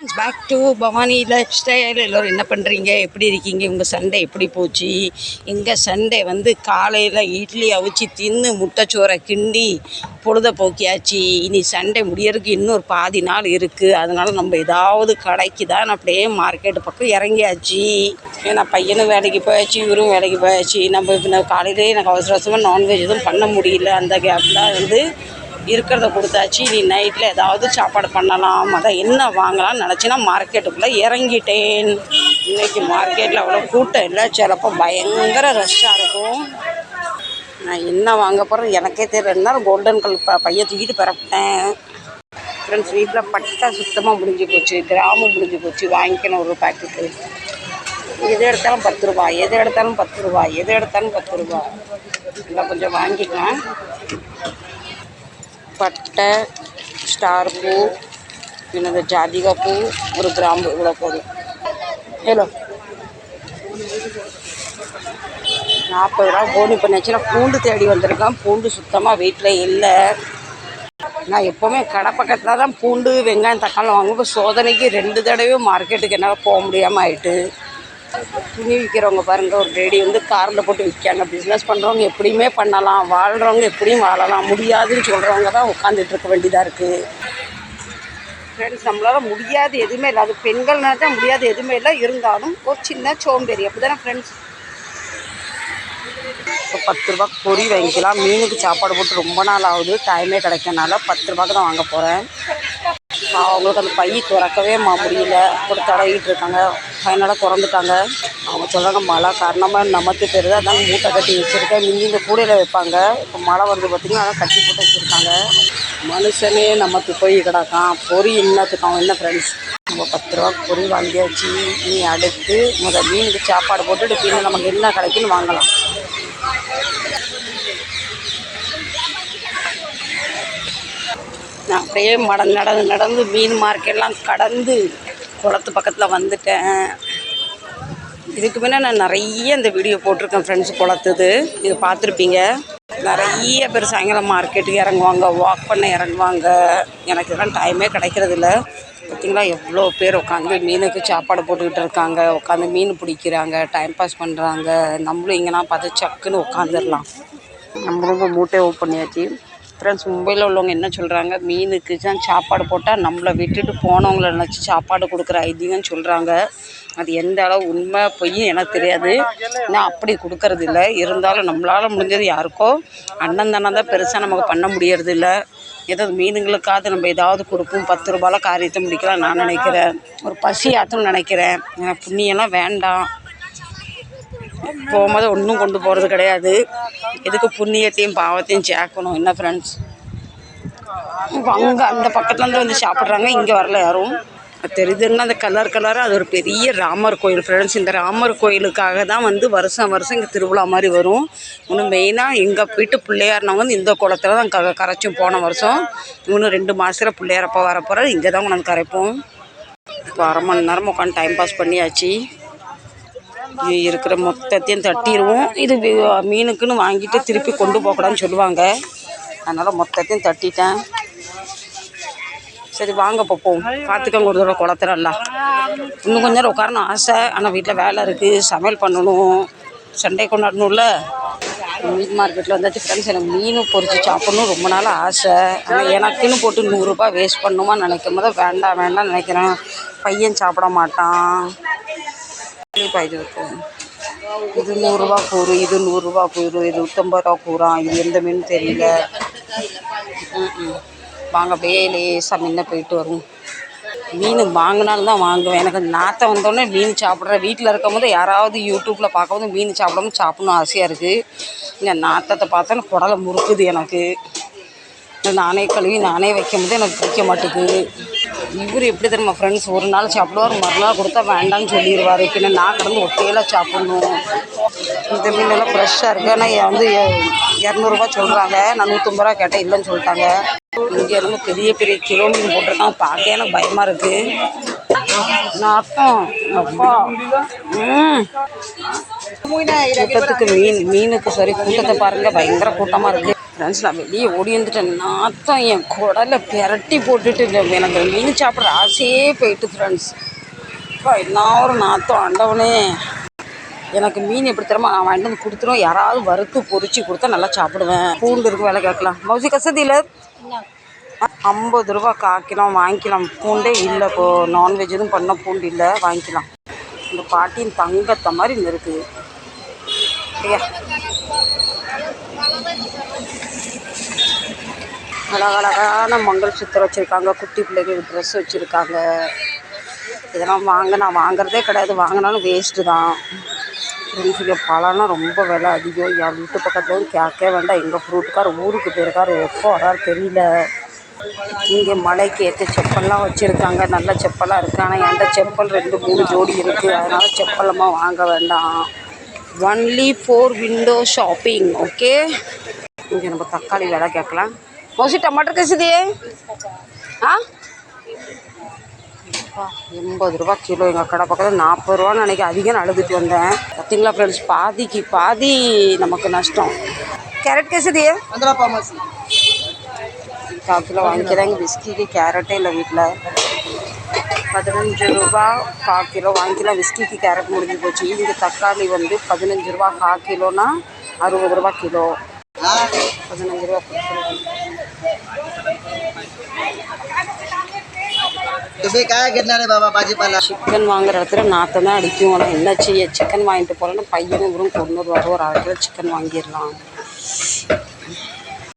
Back to Bhavani life style எல்லோரும் என்ன பண்ணுறீங்க எப்படி இருக்கீங்க? உங்கள் சண்டை எப்படி போச்சு? எங்கள் சண்டை வந்து காலையில் இட்லி அவிச்சு தின்னு முட்டைச்சோரை கிண்டி பொழுத போக்கியாச்சு. இனி சண்டை முடியறதுக்கு இன்னொரு பாதி நாள் இருக்குது அதனால் நம்ம ஏதாவது கடைக்கு தான் அப்படியே மார்க்கெட்டு பக்கம் இறங்கியாச்சு. ஏன்னா பையனும் வேலைக்கு போயாச்சு இவரும் வேலைக்கு போயாச்சு. நம்ம இப்போ காலையிலேயே எனக்கு அவசர அவசரமாக நான்வெஜ் எதுவும் பண்ண முடியல. அந்த கேப்பில் வந்து இருக்கிறத கொடுத்தாச்சு. நீ நைட்டில் ஏதாவது சாப்பாடு பண்ணலாம். அதான் என்ன வாங்கலாம்னு நினச்சினா மார்க்கெட்டுக்குள்ளே இறங்கிட்டேன். இன்றைக்கி மார்க்கெட்டில் அவ்வளோ கூட்டம் இல்லை. சிலப்போ பயங்கர ரஷ்ஷாக இருக்கும். நான் என்ன வாங்க போகிறேன் எனக்கே தெரியல. இருந்தாலும் கோல்டன் கலர் ப பையன் தூக்கிட்டு பரப்பிட்டேன். ஃப்ரெண்ட்ஸ் வீட்டில் பட்டா சுத்தமாக முடிஞ்சு போச்சு. கிராமம் முடிஞ்சு போச்சு. வாங்கிக்கணும் ஒரு பாக்கெட்டு எது எடுத்தாலும் பத்து ரூபா. எது எடுத்தாலும் பத்து ரூபா. எது எடுத்தாலும் பத்து ரூபா. எல்லாம் கொஞ்சம் வாங்கிக்கலாம். பட்டை ஸ்டார் பூ என்னது ஜாதிகா பூ ஒரு கிராம்பு இவ்வளோ போதும். ஹலோ. நாற்பது ரூபா போனி பண்ணியாச்சுன்னா பூண்டு தேடி வந்திருக்கேன். பூண்டு சுத்தமாக வீட்டில் இல்லை. நான் எப்போவுமே கடை பக்கத்தில் தான் பூண்டு வெங்காயம் தக்காளி வாங்குவேன் இப்போ சோதனைக்கு ரெண்டு தடவையும் மார்க்கெட்டுக்கு என்னால் போக முடியாமல் ஆயிட்டு. துணி விற்கிறவங்க பாருங்க ஒரு லேடி வந்து காரில் போட்டு விற்காங்க. பிஸ்னஸ் பண்ணுறவங்க எப்படியுமே பண்ணலாம். வாழ்கிறவங்க எப்படியும் வாழலாம். முடியாதுன்னு சொல்கிறவங்க தான் உட்காந்துட்டு இருக்க வேண்டியதாக இருக்குது ஃப்ரெண்ட்ஸ் நம்மளால் முடியாது எதுவுமே இல்லை. அது பெண்கள் நினச்சா முடியாது எதுவுமே இல்லை. இருந்தாலும் ஒரு சின்ன சோம்பேறி. அப்படி தானே ஃப்ரெண்ட்ஸ் இப்போ பத்து ரூபா பொறி வாங்கிக்கலாம். மீனுக்கு சாப்பாடு போட்டு ரொம்ப நாள் ஆகுது. டைமே கிடைக்கனால பத்து ரூபாய்க்கு தான் வாங்க போகிறேன் அவங்களுக்கு அந்த பை திறக்கவே மா முடியல. ஒரு தடவிட்டு இருக்காங்க. அதனால் குறந்துட்டாங்க அவங்க சொல்கிறாங்க மழை காரணமாக நமக்கு தெரியுது. அதான் மூட்டை கட்டி வச்சுருக்கேன். மிஞ்சி இந்த கூடையில் வைப்பாங்க. இப்போ மழை வந்து பார்த்திங்கன்னா அதான் கட்டி போட்டு வச்சுருக்காங்க. மனுஷனே நமக்கு போய் கிடக்கான். பொறி இன்னத்துக்கு அவன் என்ன ஃப்ரெண்ட்ஸ் நம்ம பத்து ரூபா பொறி வாங்கியாச்சு. நீ அடுத்து முதல் மீனுக்கு சாப்பாடு போட்டுட்டு பின்ன நமக்கு என்ன கிடைக்குன்னு வாங்கலாம். நான் அப்படியே மட நடந்து நடந்து மீன் மார்க்கெட்லாம் கடந்து குளத்து பக்கத்தில் வந்துட்டேன். இதுக்கு முன்னே நான் நிறைய இந்த வீடியோ போட்டிருக்கேன் ஃப்ரெண்ட்ஸ் குளத்துது. இது பார்த்துருப்பீங்க. நிறைய பேர் சாயங்காலம் மார்க்கெட்டுக்கு இறங்குவாங்க வாக் பண்ண இறங்குவாங்க. எனக்கு இதெல்லாம் டைமே கிடைக்கிறது இல்ல பார்த்தீங்களா எவ்வளோ பேர் உட்காந்து மீனுக்கு சாப்பாடு போட்டுக்கிட்டு இருக்காங்க. உட்காந்து மீன் பிடிக்கிறாங்க டைம் பாஸ் பண்ணுறாங்க நம்மளும் இங்கேனா பார்த்து சக்குன்னு உட்காந்துடலாம் நம்மளும் இப்போ மூட்டை ஓப்பன் பண்ணியாச்சு. ஃப்ரெண்ட்ஸ் மும்பையில் உள்ளவங்க என்ன சொல்கிறாங்க மீனுக்கு தான் சாப்பாடு போட்டால் நம்மளை விட்டுட்டு போனவங்கள நினச்சி சாப்பாடு கொடுக்குற ஐதீகம்னு சொல்கிறாங்க அது எந்த அளவு உண்மை பொய் எனக்கு தெரியாது. நான் அப்படி கொடுக்கறது இல்லை. இருந்தாலும் நம்மளால் முடிஞ்சது யாருக்கோ அண்ணன் தானே தான் பெருசாக நமக்கு பண்ண முடியறது இல்லை. ஏதாவது மீனுங்களுக்காவது நம்ம ஏதாவது கொடுப்போம். பத்து ரூபாயில் காரியத்தை முடிக்கலாம் நான் நினைக்கிறேன். ஒரு பசி ஆற்றும்னு நினைக்கிறேன். புண்ணியெல்லாம் வேண்டாம். போகும்போது ஒன்றும் கொண்டு போகிறது கிடையாது. எதுக்கு புண்ணியத்தையும் பாவத்தையும் சேர்க்கணும். என்ன ஃப்ரெண்ட்ஸ் அங்கே அந்த பக்கத்துலேருந்து வந்து சாப்பிட்றாங்க. இங்கே வரல யாரும். அது தெரியுதுன்னா அந்த கலர் கலராக அது ஒரு பெரிய ராமர் கோயில் ஃப்ரெண்ட்ஸ் இந்த ராமர் கோயிலுக்காக தான் வந்து வருஷம் வருஷம் இங்கே திருவிழா மாதிரி வரும். இன்னும் மெயினாக எங்கள் வீட்டு பிள்ளையார்னவங்க வந்து இந்த குளத்தில் தான் க கரைச்சும். போன வருஷம். இன்னும் ரெண்டு மாதத்தில் பிள்ளையாரப்பா வர இங்கே தான் கொண்டாந்து கரைப்போம். இப்போ அரை மணி நேரம் உட்காந்து டைம் பாஸ் பண்ணியாச்சு. இருக்கிற மொத்தத்தையும் தட்டிடுவோம் இது மீனுக்குன்னு வாங்கிட்டு திருப்பி கொண்டு போகக்கூடாதுன்னு சொல்லுவாங்க. அதனால் மொத்தத்தையும் தட்டிட்டேன். சரி வாங்க பார்ப்போம். பார்த்துக்கோங்க ஒரு தடவை குளத்துறலாம் இன்னும் கொஞ்ச நேரம் உட்காரணும் ஆசை. ஆனால் வீட்டில் வேலை இருக்குது சமையல் பண்ணணும். சண்டை கொண்டாடணும்ல. மீன் மார்க்கெட்டில் வந்தாச்சு. ஃப்ரெண்ட்ஸ் எனக்கு மீன் பொறிச்சு சாப்பிட்ணும் ரொம்ப நாள் ஆசை. ஆனால் எனக்குன்னு போட்டு நூறுரூபா வேஸ்ட் பண்ணுமா நினைக்கும் போது வேண்டாம் வேண்டாம்னு நினைக்கிறேன். பையன் சாப்பிட மாட்டான். இப்போ இது இது நூறுரூவா கூறு இது நூறுரூவா கூறு இது நூற்றம்பது ரூபா கூறான் இது எந்த மீன் தெரியல. வாங்க அப்படியே லேசாக முன்ன போயிட்டு வரும் மீன் வாங்கினாலும் தான் வாங்குவேன். எனக்கு நாற்றம் வந்தோடனே மீன் சாப்பிட்றேன் வீட்டில் இருக்கும் போது யாராவது யூடியூப்பில் பார்க்கும்போது மீன் சாப்பிடாம சாப்பிடணும் ஆசையாக இருக்குது இந்த நாற்றத்தை பார்த்தோன்னா குடலை முறுக்குது எனக்கு. நானே கழுவி நானே வைக்கும் போது எனக்கு பிடிக்க மாட்டேங்குது இவர் எப்படி தெரியுமா ஃப்ரெண்ட்ஸ் ஒரு நாள் சாப்பிடுவார் மறுநாள் கொடுத்தா வேண்டாம்னு சொல்லிடுவார் பின்ன நான் கடந்து ஒத்தையெல்லாம் சாப்பிட்ணும். இந்த மீனெல்லாம் ஃப்ரெஷ்ஷாக இருக்குது ஆனால் வந்து இரநூறுபா சொல்கிறாங்க நான் நூற்றம்பது ரூபா கேட்டேன் இல்லைன்னு சொல்லிட்டாங்க. இங்கே இருந்து பெரிய பெரிய கிலோ மீன் போட்டிருக்காங்க பார்க்க எனக்கு பயமாக இருக்குது நாத்தம் அப்பா ம். கூட்டத்துக்கு மீன் மீனுக்கு சரி கூட்டத்தை பாருங்க. பயங்கர கூட்டமாக இருக்குது ஃப்ரெண்ட்ஸ் நான் வெளியே ஓடி வந்துட்டேன். நாத்தம் என் குடலை பிரட்டி போட்டுட்டு எனக்கு மீன் சாப்பிட்ற ஆசையே போயிட்டு ஃப்ரெண்ட்ஸ் அப்பா என்ன ஒரு நாத்தம் ஆண்டவனே. எனக்கு மீன் எப்படி தரமா நான் வாங்கிட்டு வந்து கொடுத்துருவோம் யாராவது வறுத்து பொறிச்சு கொடுத்தா நல்லா சாப்பிடுவேன். பூண்டு இருக்கு வேலை கேட்கலாம். மௌசி கசதியில் ஐம்பது ரூபா காக்கிலாம் வாங்கிக்கலாம். பூண்டே இல்லை இப்போ. நான்வெஜ் எதுவும் பண்ண பூண்டு இல்லை வாங்கிக்கலாம். இந்த பாட்டியின் தங்கத்தை மாதிரி இருக்குது ஐயா. அழகழகான மங்கள் சுத்தம் வச்சுருக்காங்க. குட்டி பிள்ளைங்களுக்கு ட்ரெஸ் வச்சுருக்காங்க. இதெல்லாம் வாங்க நான் வாங்குறதே கிடையாது. வாங்கினாலும் வேஸ்ட்டு தான். ஃப்ரெண்ட்ஸுக்கு பழம்லாம் ரொம்ப விலை அதிகம். என் வீட்டு பக்கத்துலேயும் கேட்கவே வேண்டாம். எங்கள் ஃப்ரூட்டுக்கார் ஊருக்கு போயிருக்காரு. எப்போ வராரு தெரியல. இங்கே மலைக்கு ஏற்ற செப்பல்லாம் வச்சுருக்காங்க. நல்ல செப்பலாக இருக்குது ஆனால் என்கிட்ட செப்பல் ரெண்டு மூணு ஜோடி இருக்குது அதனால் செப்பலமாக வாங்க வேண்டாம். Only for window shopping okay இங்கே நம்ம தக்காளி விலை கேட்கலாம். மோசி டமாட்டர் கேசுதே ஆ அப்பா, எண்பது ரூபா கிலோ எங்கள் கடை பக்கத்தில் நாற்பது ரூபான்னு நினைக்க அதிகம் அழுதுட்டு வந்தேன் பார்த்தீங்களா ஃப்ரெண்ட்ஸ் பாதிக்கு பாதி நமக்கு நஷ்டம் கேரட் கேசதியே पंद्रह पामसी கால் கிலோ வாங்கிக்கிறாங்க விஸ்கிக்கு கேரட்டே இல்லை வீட்டில் பதினஞ்சு ரூபா கால் கிலோ வாங்கிக்கலாம் விஸ்கிக்கு கேரட் முடிஞ்சு போச்சு இங்கே தக்காளி வந்து பதினஞ்சு ரூபா கால் கிலோனா அறுபது ரூபா கிலோ हाँ பதினஞ்சு ரூபா கிலோ तुम्ही काय घेणार आहे बाबा भाजीपाला சிக்கன் வாங்குற இடத்துல நாற்றம் தான் அடிக்கும் ஆனால் என்ன செய்ய சிக்கன் வாங்கிட்டு போகிறேன்னு பையனும் இவரும் கொண்டு வருவார் ஒரு அரை கிலோ சிக்கன் வாங்கிடலாம்